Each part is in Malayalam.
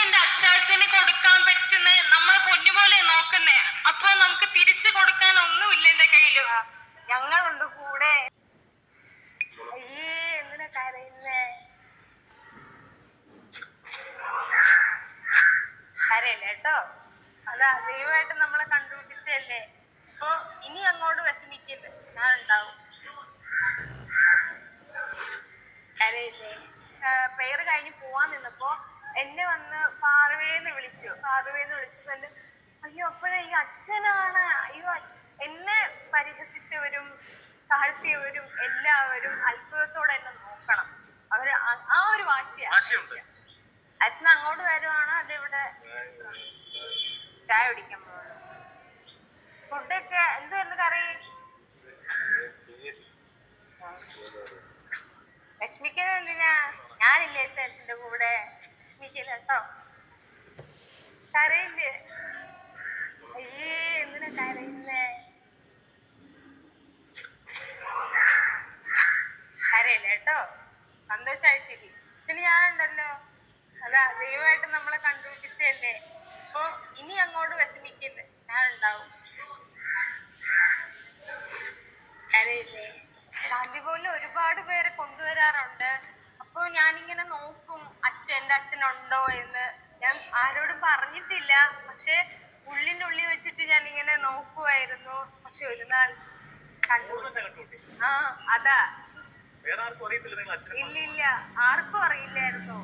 എന്റെ അച്ചാച്ചന് കൊടുക്കാൻ പറ്റുന്ന? നമ്മളെ പൊന്നുപോലെ നോക്കുന്നേ. അപ്പൊ നമുക്ക് തിരിച്ചു കൊടുക്കാൻ ഒന്നുമില്ല എന്റെ കയ്യിൽ. ഞങ്ങളുണ്ട് കൂടെ അയ്യേ എന്തിനാ കരയുന്നേ കരയില്ല കേട്ടോ അതാ ദൈവമായിട്ട് നമ്മളെ കണ്ടുപിടിച്ചല്ലേ അപ്പൊ ഇനി അങ്ങോട്ട് വിഷമിക്കില്ല ഞാൻ ഉണ്ടാവും കരയില്ലേ പ്രെയർ കഴിഞ്ഞ് പോവാൻ നിന്നപ്പോ എന്നെ വന്ന് പാർവേന്ന് വിളിച്ചു. എന്ന് വിളിച്ചപ്പോൾ അയ്യോ അപ്പോഴേ ഈ അച്ഛനാണ്. അയ്യോ എന്നെ പരിഹസിച്ചവരും താഴ്ത്തിയവരും എല്ലാവരും അത്ഭുതത്തോടെ എന്നെ നോക്കണം. അവർ ആ- ഒരു വാശിയാണ് അച്ഛൻ അങ്ങോട്ട് വരുവാണോ അല്ലെ ഇവിടെ ചായ കുടിക്കാൻ പോകുന്നത് ഫുഡൊക്കെ എന്തുവായിരുന്നു കറി? എന്തിനാ? ഞാനില്ലേ ചേട്ടന്റെ കൂടെ. വിഷമിക്കില്ല കേട്ടോ. കരയില്ലേ? അയ്യേ എന്തിനാ കരയുന്നേ? കരയില്ല കേട്ടോ. സന്തോഷായിട്ടിരി. അച്ഛന് ഞാനുണ്ടല്ലോ. അതാ ദൈവമായിട്ട് നമ്മളെ കണ്ടുപിടിച്ചല്ലേ അപ്പൊ ഇനി അങ്ങോട്ട് വിഷമിക്കില്ല. ഞാനുണ്ടാവും. കരയില്ലേ? അതുപോലെ ഒരുപാട് പേരെ കൊണ്ടുവരാറുണ്ട്. അപ്പൊ ഞാനിങ്ങനെ നോക്കും അച്ഛൻ എന്റെ അച്ഛനുണ്ടോ എന്ന്. ഞാൻ ആരോടും പറഞ്ഞിട്ടില്ല. പക്ഷെ ഉള്ളിനുള്ളിൽ വെച്ചിട്ട് ഞാൻ ഇങ്ങനെ നോക്കുവായിരുന്നു. പക്ഷെ ഒരു നാൾ കണ്ടു ആ അതാ. ഇല്ല ഇല്ല. ആർക്കും അറിയില്ലായിരുന്നു.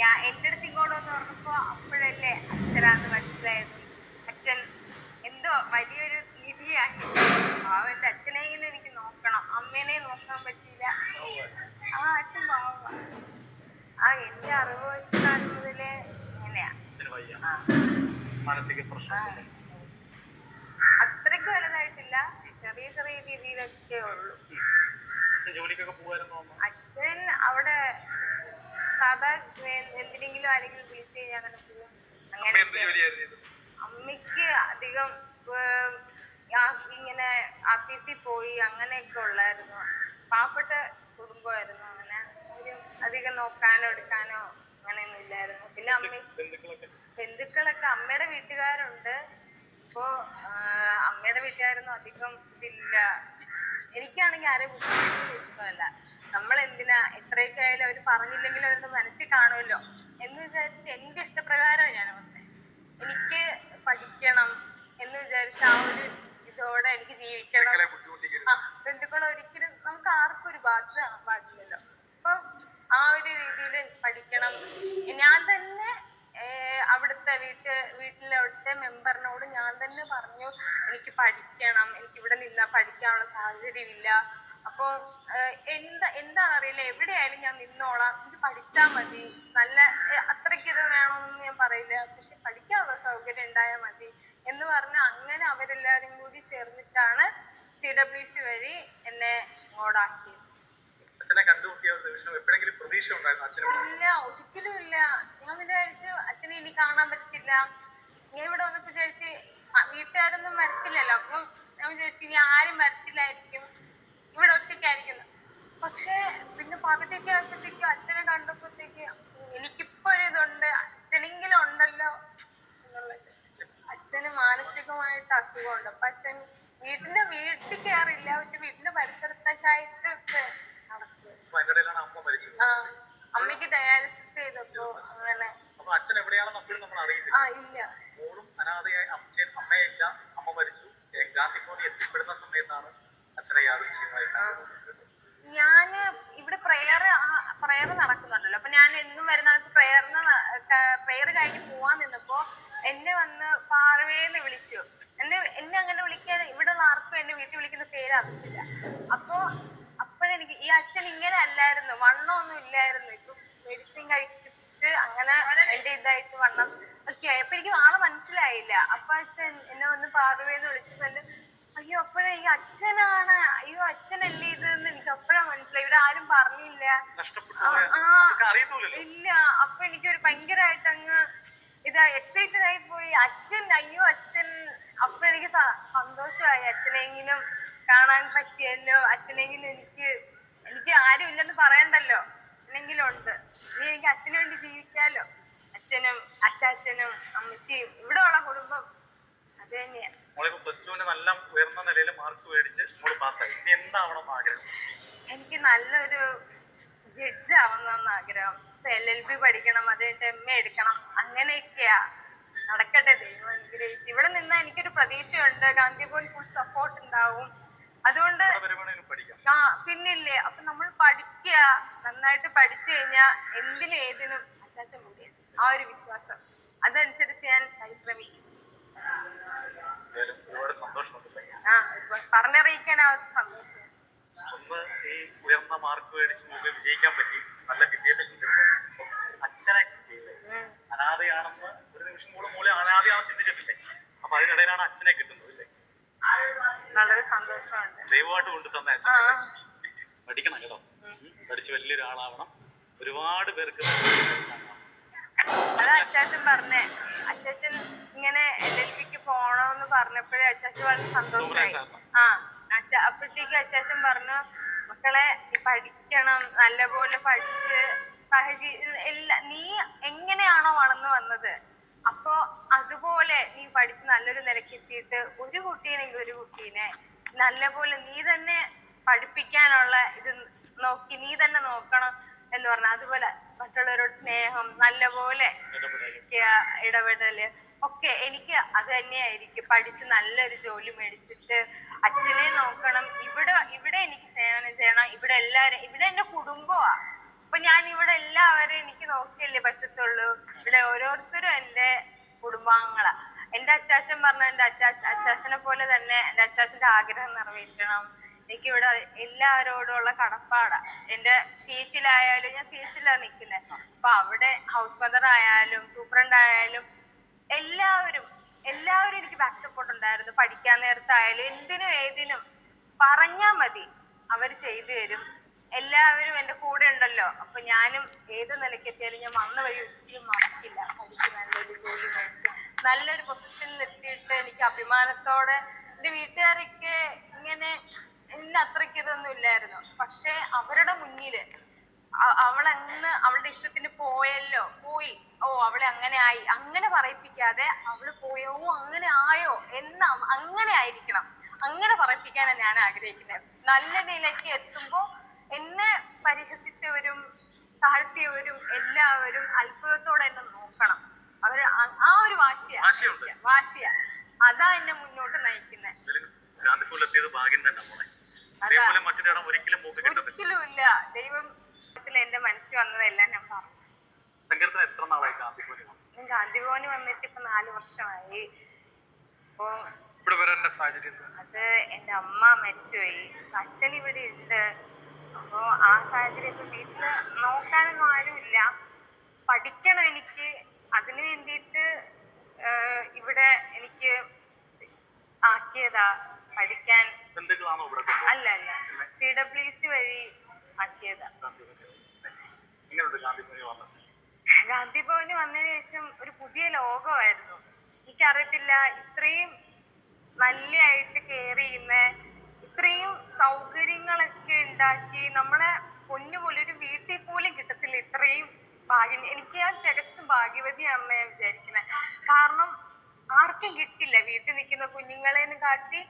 ഞാൻ എന്റെ അടുത്ത് ഇങ്ങോട്ട് വന്ന് പറഞ്ഞപ്പോ അപ്പോഴല്ലേ അച്ഛനാന്ന് മനസ്സിലായത്. അച്ഛൻ എന്തോ വലിയൊരു നിധിയായി. അവന്റെ അച്ഛനെങ്കിലും എനിക്ക് നോക്കണം. അമ്മേനെ നോക്കാൻ പറ്റിയില്ല. ആ അച്ഛൻ പാവ. ആ എന്റെ അറിവ് വെച്ച് മുതലേ വയ്യ. മാനസിക പ്രശ്നം അത്രയ്ക്ക് വലുതായിട്ടില്ല. ചെറിയ ചെറിയ രീതിയിലൊക്കെ ഉള്ളൂ. ജോലിക്കൊക്കെ പോകുമായിരുന്നു അച്ഛൻ അവിടെ സാധാ എന്തിനെങ്കിലും ആരെങ്കിലും വിളിച്ചു കഴിഞ്ഞാൽ അങ്ങനെ പോകും അമ്മയ്ക്ക് അധികം ഇങ്ങനെ ആഫീസിൽ പോയി അങ്ങനെയൊക്കെ ഉള്ളായിരുന്നു. പാവപ്പെട്ട കുടുംബമായിരുന്നു അങ്ങനെ. അധികം നോക്കാനോ എടുക്കാനോ അങ്ങനെയൊന്നും ഇല്ലായിരുന്നു. പിന്നെ അമ്മ ബന്ധുക്കളൊക്കെ അമ്മേടെ അമ്മയുടെ വീട്ടുകാരുണ്ട്. അപ്പോ അമ്മയുടെ വീട്ടുകാരൊന്നും അധികം ഇതില്ല. എനിക്കാണെങ്കിൽ ആരെയും ബുദ്ധിമുട്ടൊന്നും ഇഷ്ടമല്ല. നമ്മൾ എന്തിനാ എത്രയൊക്കെ ആയാലും അവർ പറഞ്ഞില്ലെങ്കിലും അവരുടെ മനസ്സിൽ കാണുമല്ലോ എന്ന് വിചാരിച്ച് എന്റെ ഇഷ്ടപ്രകാരമാണ് ഞാൻ വന്നത് എനിക്ക് പഠിക്കണം എന്ന് വിചാരിച്ച ആ ഒരു ഇതോടെ എനിക്ക് ജീവിക്കണം. ആ ബന്ധുക്കൾ ഒരിക്കലും നമുക്ക് ആർക്കും ഒരു ബാധ്യത പാടില്ലല്ലോ. അപ്പൊ ആ ഒരു രീതിയിൽ പഠിക്കണം. ഞാൻ തന്നെ വീട്ട് വീട്ടിലെ അവിടുത്തെ മെമ്പറിനോട് ഞാൻ തന്നെ പറഞ്ഞു എനിക്ക് പഠിക്കണം എനിക്ക് ഇവിടെ നിന്നാ പഠിക്കാനുള്ള സാഹചര്യം ഇല്ല അപ്പൊ എന്താ എന്താ അറിയില്ല എവിടെയായാലും ഞാൻ നിന്നോളാം. ഇത് പഠിച്ചാ മതി. നല്ല അത്രയ്ക്ക് ഇത് വേണമെന്ന് ഞാൻ പറയില്ല. പക്ഷെ പഠിക്കാനുള്ള സൗകര്യം ഉണ്ടായാൽ മതി. എന്ന് പറഞ്ഞ് അങ്ങനെ അവരെല്ലാരും കൂടി ചേർന്നിട്ടാണ് സി ഡബ്ല്യു സി വഴി എന്നെ ഇങ്ങോട്ടാക്കിയത്. അച്ഛനെ കണ്ടുമുട്ടിയ ഒരു നിമിഷം എപ്പോഴെങ്കിലും പ്രതീക്ഷ ഉണ്ടായിരുന്നു അച്ഛനെ ഇല്ല ഒരിക്കലും ഇല്ല. ഞാൻ വിചാരിച്ചു അച്ഛനെ ഇനി കാണാൻ പറ്റില്ല. ഞാൻ ഇവിടെ വന്നപ്പോ വിചാരിച്ച് വീട്ടുകാരൊന്നും വരത്തില്ലല്ലോ. അപ്പം ഞാൻ വിചാരിച്ചു ഇനി ആരും വരത്തില്ലായിരിക്കും. ഇവിടെ ഒറ്റയ്ക്കായിരിക്കും. പക്ഷെ പിന്നെ പകുതിക്ക് ആയപ്പോഴത്തേക്കും അച്ഛനെ കണ്ടപ്പോഴത്തേക്ക് എനിക്കിപ്പോ ഒരു ഇതുണ്ട്. അച്ഛനെങ്കിലും ഉണ്ടല്ലോ എന്നുള്ളത്. അച്ഛന് മാനസികമായിട്ട് അസുഖമുണ്ട്. അപ്പൊ അച്ഛൻ വീട്ടിന്റെ വീട്ടിൽ കയറില്ല പക്ഷെ വീട്ടിന്റെ പരിസരത്തൊക്കെ ആയിട്ട് അമ്മയ്ക്ക് ഡയാലിസിസ് ചെയ്തപ്പോ അങ്ങനെ. അച്ഛൻ എവിടെയാണെന്ന് അപ്പോഴും നമ്മൾ ഇല്ല. മോളും അനാഥയായി അച്ഛൻ അമ്മയില്ല അമ്മ മരിച്ചു. ഗാന്ധിമോദി എത്തിപ്പെടുന്ന സമയത്താണ് അച്ഛനെ യാദൃശ്യമായി. ഞാൻ ഇവിടെ പ്രെയർ പ്രെയർ നടക്കുന്നുണ്ടല്ലോ. അപ്പൊ ഞാൻ എന്നും വരുന്ന പ്രെയറിന് പ്രെയർ കഴിഞ്ഞ് പോവാൻ നിന്നപ്പോ എന്നെ വന്ന് പാർവേന്ന് വിളിച്ചു. എന്നെ എന്നെ അങ്ങനെ വിളിക്കാൻ ഇവിടെ ഉള്ള ആർക്കും എന്നെ വീട്ടിൽ വിളിക്കുന്ന പേര് അറിയില്ല അപ്പൊ അപ്പോഴെനിക്ക് ഈ അച്ഛൻ ഇങ്ങനെ അല്ലായിരുന്നു. വണ്ണമൊന്നും ഇല്ലായിരുന്നു. ഇപ്പൊ മെഡിസിൻ കഴിച്ച് അങ്ങനെ എന്റെ ഇതായിട്ട് വണ്ണം ഒക്കെ ആയി. അപ്പൊ എനിക്ക് ആളെ മനസ്സിലായില്ല. അപ്പൊ അച്ഛൻ എന്നെ ഒന്ന് പാർവേന്ന് വിളിച്ചപ്പോ എന്റെ അയ്യോ അപ്പഴേ ഈ അച്ഛനാണ്. അയ്യോ അച്ഛനല്ലേ ഇത്? എന്ന് എനിക്ക് അപ്പോഴാ മനസ്സിലായി. ഇവിടെ ആരും പറഞ്ഞില്ല. ഇല്ല. അപ്പൊ എനിക്കൊരു ഭയങ്കരമായിട്ട് അങ്ങ് ഇതാ എക്സൈറ്റഡ് ആയി പോയി. അച്ഛൻ അയ്യോ അച്ഛൻ. അപ്പൊ എനിക്ക് സന്തോഷമായി. അച്ഛനെങ്കിലും കാണാൻ പറ്റിയല്ലോ? അച്ഛനെങ്കിലും എനിക്ക് എനിക്ക് ആരും ഇല്ലെന്ന് പറയണ്ടല്ലോ? അച്ഛനെങ്കിലും ഉണ്ട്. നീ എനിക്ക് അച്ഛന് വേണ്ടി ജീവിക്കാലോ? അച്ഛനും അച്ചാച്ചനും അമ്മച്ചിയും ഇവിടെ ഉള്ള കുടുംബം അത് തന്നെയാണ് മോളിപ്പോ പ്ലസ് ടുവിന് നല്ല ഉയർന്ന നിലയിൽ മാർക്ക് മേടിച്ച് മോൾ പാസ്സായി ഇനി എന്താവണം ആഗ്രഹം? എനിക്ക് നല്ലൊരു ജഡ്ജ് ആവണമെന്ന് ആഗ്രഹം. എൽ എൽ ബി പഠിക്കണം അത് കഴിഞ്ഞിട്ട് എം എ എടുക്കണം. അങ്ങനെയൊക്കെയാ. നടക്കട്ടെ ദൈവം അനുഗ്രഹിച്ച്. ഇവിടെ നിന്ന് എനിക്കൊരു പ്രതീക്ഷയുണ്ട്. ഗാന്ധിഭവൻ ഫുൾ സപ്പോർട്ട് ഉണ്ടാവും. അതുകൊണ്ട് ആ പിന്നില്ലേ അപ്പൊ നമ്മൾ പഠിക്കുക നന്നായിട്ട് പഠിച്ചു കഴിഞ്ഞാൽ എന്തിനും ഏതിനും അച്ചാച്ച കൂടിയാണ് ആ ഒരു വിശ്വാസം. അതനുസരിച്ച് ഞാൻ പരിശ്രമിക്കും. ആ പറഞ്ഞറിയിക്കാനാവാത്ത സന്തോഷം. ഒന്ന് ഈ ഉയർന്ന മാർക്ക് മേടിച്ച് മോൾക്ക് വിജയിക്കാൻ പറ്റി നല്ല വിദ്യാഭ്യാസം തരുന്നു അച്ഛനെ കിട്ടിയില്ലേ. അനാഥയാണെന്ന് ഒരു നിമിഷം പോലും മൂലം അനാഥയാണെന്ന് ചിന്തിച്ചിട്ടില്ലേ? അപ്പൊ അതിനിടയിലാണ് അച്ഛനെ കിട്ടുന്നത്. വളരെ സന്തോഷമുണ്ട്. ദൈവമായിട്ട് കൊണ്ടു തന്ന പഠിക്കണം കേട്ടോ. പഠിച്ച് വലിയൊരാളാവണം. ഒരുപാട് പേർക്ക് അത് അച്ചാച്ചൻ പറഞ്ഞേ. അച്ചാച്ചൻ ഇങ്ങനെ എൽ എൽ പിക്ക് പോണോന്ന് പറഞ്ഞപ്പോഴേ അച്ചാച്ചൻ വളരെ സന്തോഷമായി. ആ അച്ഛ അപ്പോഴത്തേക്ക് അച്ചാച്ചൻ പറഞ്ഞു മക്കളെ പഠിക്കണം. നല്ലപോലെ പഠിച്ച് സാഹചര്യം എല്ലാ നീ എങ്ങനെയാണോ വളർന്നു വന്നത്? അപ്പോ അതുപോലെ നീ പഠിച്ച് നല്ലൊരു നിലയ്ക്ക് എത്തിയിട്ട് ഒരു കുട്ടീനെങ്കിൽ ഒരു കുട്ടീനെ നല്ലപോലെ നീ തന്നെ പഠിപ്പിക്കാനുള്ള ഇത് നോക്കി നീ തന്നെ നോക്കണം എന്ന് പറഞ്ഞാൽ അതുപോലെ മറ്റുള്ളവരോട് സ്നേഹം നല്ലപോലെ ഇടപെടൽ. ഒക്കെ എനിക്ക് അത് തന്നെയായിരിക്കും. പഠിച്ച് നല്ലൊരു ജോലി മേടിച്ചിട്ട് അച്ഛനെ നോക്കണം. ഇവിടെ ഇവിടെ എനിക്ക് സേവനം ചെയ്യണം. ഇവിടെ എല്ലാരും ഇവിടെ എന്റെ കുടുംബമാ അപ്പൊ ഞാൻ ഇവിടെ എല്ലാവരും എനിക്ക് നോക്കിയല്ലേ പറ്റത്തുള്ളൂ. ഇവിടെ ഓരോരുത്തരും എന്റെ കുടുംബാംഗങ്ങളാ. എന്റെ അച്ചാച്ചൻ പറഞ്ഞ എന്റെ അച്ചാ അച്ചാച്ചനെ പോലെ തന്നെ എന്റെ അച്ചാച്ചന്റെ ആഗ്രഹം നിറവേറ്റണം. എനിക്ക് ഇവിടെ എല്ലാവരോടുള്ള കടപ്പാടാ. എന്റെ സീച്ചിലായാലും ഞാൻ സീച്ചിലാ നിൽക്കുന്നത് അപ്പൊ അവിടെ ഹൗസ് മദർ ആയാലും സൂപ്രണ്ട് ആയാലും എല്ലാവരും എല്ലാവരും എനിക്ക് ബാക്ക് സപ്പോർട്ട് ഉണ്ടായിരുന്നു. പഠിക്കാൻ നേരത്തായാലും എന്തിനും ഏതിനും പറഞ്ഞാ മതി. അവർ ചെയ്തു തരും. എല്ലാവരും എന്റെ കൂടെ ഉണ്ടല്ലോ. അപ്പൊ ഞാനും ഏത് നിലയ്ക്ക് എത്തിയാലും ഞാൻ വന്ന വഴി ഒരിക്കലും മറക്കില്ല. പഠിച്ച് നല്ലൊരു ജോലി മേടിച്ച് നല്ലൊരു പൊസിഷനിൽ എത്തിയിട്ട് എനിക്ക് അഭിമാനത്തോടെ എന്റെ വീട്ടുകാരൊക്കെ ഇങ്ങനെ എന്നെ അത്രയ്ക്ക് ഇതൊന്നും ഇല്ലായിരുന്നു. പക്ഷെ അവരുടെ മുന്നിൽ അവളെന്ന് അവളുടെ ഇഷ്ടത്തിന് പോയല്ലോ. പോയി. ഓ അവളെ അങ്ങനെ ആയി. അങ്ങനെ പറയിപ്പിക്കാതെ അവൾ പോയോ? അങ്ങനെ ആയോ? എന്ന അങ്ങനെ ആയിരിക്കണം. അങ്ങനെ പറയിപ്പിക്കാനാണ് ഞാൻ ആഗ്രഹിക്കുന്നത്. നല്ല നിലയ്ക്ക് എത്തുമ്പോ എന്നെ പരിഹസിച്ചവരും താഴ്ത്തിയവരും എല്ലാവരും അത്ഭുതത്തോടെ എന്നെ നോക്കണം. അവർ ആ ഒരു വാശിയാണ് വാശിയ വാശിയാ. അതാ എന്നെ മുന്നോട്ട് നയിക്കുന്നത് ഒരിക്കലും ഇല്ല ദൈവം എന്റെ മനസ്സിൽ വന്നതെല്ലാം ഞാൻ പറഞ്ഞു. ഗാന്ധിഭവന് വന്നിട്ട് ഇപ്പൊ നാല് വർഷമായി. അപ്പോ? അത് എന്റെ അമ്മ മരിച്ചുപോയി. അച്ഛൻ ഇവിടെ ഉണ്ട്. അപ്പോ ആ സാഹചര്യത്തിൽ വീട്ടിൽ നോക്കാനൊന്നും ആരുമില്ല. പഠിക്കണം എനിക്ക്. അതിന് വേണ്ടിയിട്ട് ഇവിടെ എനിക്ക് ആക്കിയതാ പഠിക്കാൻ? അല്ല അല്ല. സി ഡബ്ല്യു സി വഴി ആക്കിയതാ. ഗാന്ധി ഭവന് വന്നതിന് ശേഷം ഒരു പുതിയ ലോകമായിരുന്നു. എനിക്കറിയത്തില്ല ഇത്രയും നല്ലതായിട്ട് കെയർ ചെയ്യുന്ന ഇത്രയും സൗകര്യങ്ങളൊക്കെ ഉണ്ടാക്കി നമ്മളെ പൊന്നു പോലെ ഒരു വീട്ടിൽ പോലും കിട്ടത്തില്ല ഇത്രയും ഭാഗ്യം. എനിക്ക് ഞാൻ തികച്ചും ഭാഗ്യവതിയാണെന്ന് ഞാൻ വിചാരിക്കുന്നത് കാരണം ആർക്കും കിട്ടില്ല വീട്ടിൽ നിൽക്കുന്ന കുഞ്ഞുങ്ങളെന്ന് കാട്ടി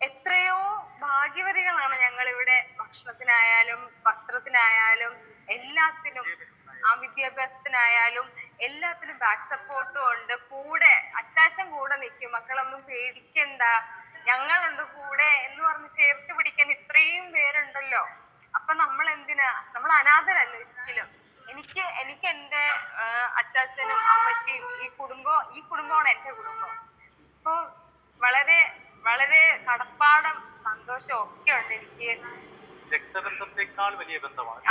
എത്രയോ ഭാഗ്യവതികളാണ് ഞങ്ങൾ ഇവിടെ ഭക്ഷണത്തിനായാലും വസ്ത്രത്തിനായാലും എല്ലാത്തിനും ആ വിദ്യാഭ്യാസത്തിനായാലും എല്ലാത്തിനും ബാക്ക് സപ്പോർട്ടും ഉണ്ട്. കൂടെ അച്ചാച്ചൻ കൂടെ നിൽക്കും. മക്കളൊന്നും പേടിക്കണ്ട. ഞങ്ങളുണ്ട് കൂടെ എന്ന് പറഞ്ഞ് ചേർത്ത് പിടിക്കാൻ ഇത്രയും പേരുണ്ടല്ലോ. അപ്പൊ നമ്മൾ എന്തിനാ നമ്മൾ അനാഥരല്ല ഒരിക്കലും? എനിക്ക് എനിക്ക് എന്റെ അച്ചാച്ചനും അമ്മച്ചിയും ഈ കുടുംബം ഈ കുടുംബമാണ് എന്റെ കുടുംബം. അപ്പൊ വളരെ വളരെ കടപ്പാടും സന്തോഷം ഒക്കെ ഉണ്ട് എനിക്ക്. രക്തബന്ധത്തെക്കാൾ വലിയ ബന്ധമാണ്.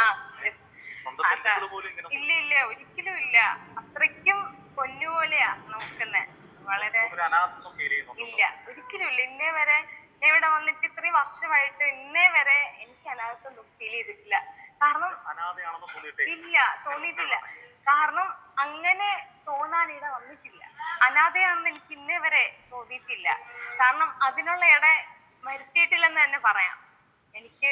ഇല്ല ഇല്ല ഒരിക്കലും ഇല്ല. അത്രയ്ക്കും പൊന്നുപോലെയാ നോക്കുന്നെ. വളരെ ഇല്ല ഒരിക്കലും ഇല്ല. ഇന്നേ വരെ ഞാൻ ഇവിടെ വന്നിട്ട് ഇത്രയും വർഷമായിട്ട് ഇന്നേ വരെ എനിക്ക് അനാഥത്വം ഫീൽ ചെയ്തിട്ടില്ല. കാരണം ഇല്ല. തോന്നിയിട്ടില്ല. കാരണം അങ്ങനെ തോന്നാൻ ഇട വന്നിട്ടില്ല. അനാഥയാണെന്ന് എനിക്ക് ഇന്നേ വരെ തോന്നിയിട്ടില്ല. കാരണം അതിനുള്ള ഇട വരുത്തിയിട്ടില്ലെന്ന് തന്നെ പറയാം. എനിക്ക്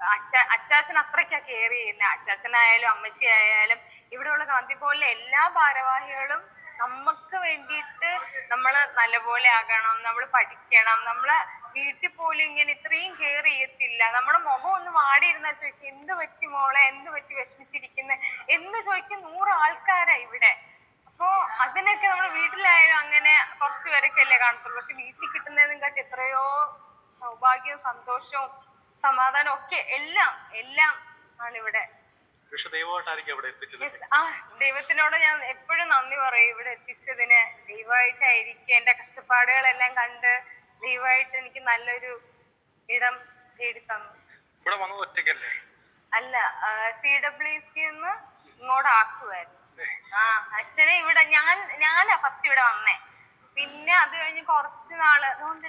അച്ഛ അച്ചാച്ചൻ അത്രയ്ക്കാ കെയർ ചെയ്യുന്നത് അച്ചാച്ചനായാലും അമ്മച്ചി ആയാലും ഇവിടെയുള്ള ഗാന്ധി പോലുള്ള എല്ലാ ഭാരവാഹികളും നമുക്ക് വേണ്ടിയിട്ട് നമ്മൾ നല്ലപോലെ ആകണം നമ്മൾ പഠിക്കണം നമ്മളെ വീട്ടിൽ പോലും ഇങ്ങനെ ഇത്രയും കെയർ ചെയ്യത്തില്ല. നമ്മുടെ മുഖം ഒന്ന് വാടിയിരുന്നാ ചോദിക്കും എന്ത് പറ്റി മോളെ? എന്ത് പറ്റി വിഷമിച്ചിരിക്കുന്നത് എന്ന് ചോദിക്കും നൂറ് ആൾക്കാരാ ഇവിടെ. അപ്പോ അതിനൊക്കെ നമ്മൾ വീട്ടിലായാലും അങ്ങനെ കുറച്ചു പേരൊക്കെ അല്ലേ കാണത്തുള്ളൂ. പക്ഷെ വീട്ടിൽ കിട്ടുന്നതിനും കാട്ടി എത്രയോ സൗഭാഗ്യവും സന്തോഷവും സമാധാനവും ഒക്കെ എല്ലാം എല്ലാം ആണ് ഇവിടെ. ആ ദൈവത്തിനോട് ഞാൻ എപ്പോഴും എത്തിച്ചതിന് ദൈവമായിട്ടായിരിക്കും എന്റെ കഷ്ടപ്പാടുകളെല്ലാം കണ്ട് ദൈവമായിട്ട് എനിക്ക് നല്ലൊരു ഇടം തേടി തന്നു ഇവിടെ വന്നത് ഒറ്റയ്ക്കല്ലേ? അല്ല സി ഡബ്ല്യു സി എന്ന് ഇങ്ങോട്ട് ആക്കുമായിരുന്നു ആ അച്ഛനെ ഇവിടെ ഞാൻ ഞാനാ ഫസ്റ്റ് ഇവിടെ വന്നേ. പിന്നെ അത് കഴിഞ്ഞ് കുറച്ച് നാൾ അതുകൊണ്ട്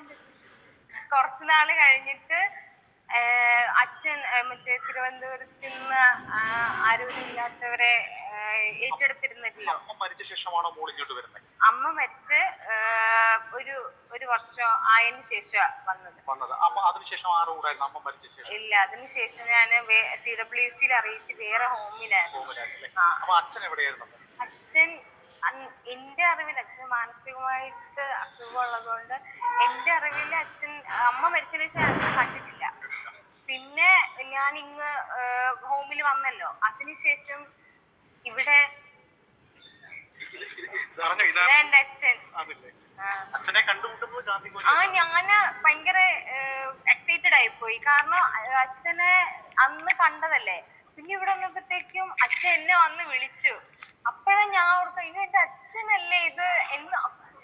കുറച്ച് നാൾ കഴിഞ്ഞിട്ട് അച്ഛൻ മറ്റേ തിരുവനന്തപുരത്ത് നിന്ന് ആരോഗ്യമില്ലാത്തവരെ ഏറ്റെടുത്തിരുന്നില്ലോ അമ്മ മരിച്ച ശേഷമാണോ മോൾ ഇങ്ങോട്ട് വരുന്നത്? അമ്മ മരിച്ച് ഒരു ഒരു വർഷം ആയതിനു ശേഷം വന്നത്. വന്നത്. അതിനുശേഷം ആരും അമ്മ മരിച്ച ശേഷം. ഇല്ല അതിനുശേഷം ഞാൻ സി ഡബ്ല്യു സിയിൽ അറിയിച്ച് വേറെ ഹോമിലായിരുന്നു. അച്ഛൻ എവിടെയായിരുന്നു? അച്ഛൻ എന്റെ അറിവിൽ അച്ഛന് മാനസികമായിട്ട് അസുഖമുള്ളതുകൊണ്ട് എന്റെ അറിവിൽ അച്ഛൻ അമ്മ മരിച്ചതിന് ശേഷം അച്ഛൻ കണ്ടിട്ടില്ല. പിന്നെ ഞാൻ ഇങ്ങ് ഹോമിൽ വന്നല്ലോ. അതിനുശേഷം ഇവിടെ എന്റെ അച്ഛൻ. ആ. ഞാൻ ഭയങ്കര എക്സൈറ്റഡ് ആയി പോയി. കാരണം അച്ഛനെ അന്ന് കണ്ടതല്ലേ. പിന്നെ ഇവിടെ വന്നപ്പോഴത്തേക്കും അച്ഛൻ എന്നെ വന്ന് വിളിച്ചു. അപ്പോഴാ ഞാൻ ഓർത്തു ഇത് എന്റെ അച്ഛനല്ലേ ഇത്? എന്ന്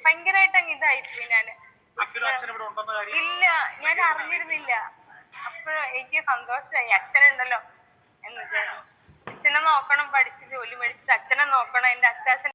ഭയങ്കരമായിട്ട് അങ്ങ് ഇതായിപ്പോയി ഞാൻ. ഇല്ല ഞാൻ അറിഞ്ഞിരുന്നില്ല. അപ്പോഴ എനിക്ക് സന്തോഷമായി. അച്ഛനുണ്ടല്ലോ എന്ന് അച്ഛനെ നോക്കണം പഠിച്ച് ജോലി മേടിച്ചിട്ട് അച്ഛനെ നോക്കണം. എന്റെ അച്ചാച്ചൻ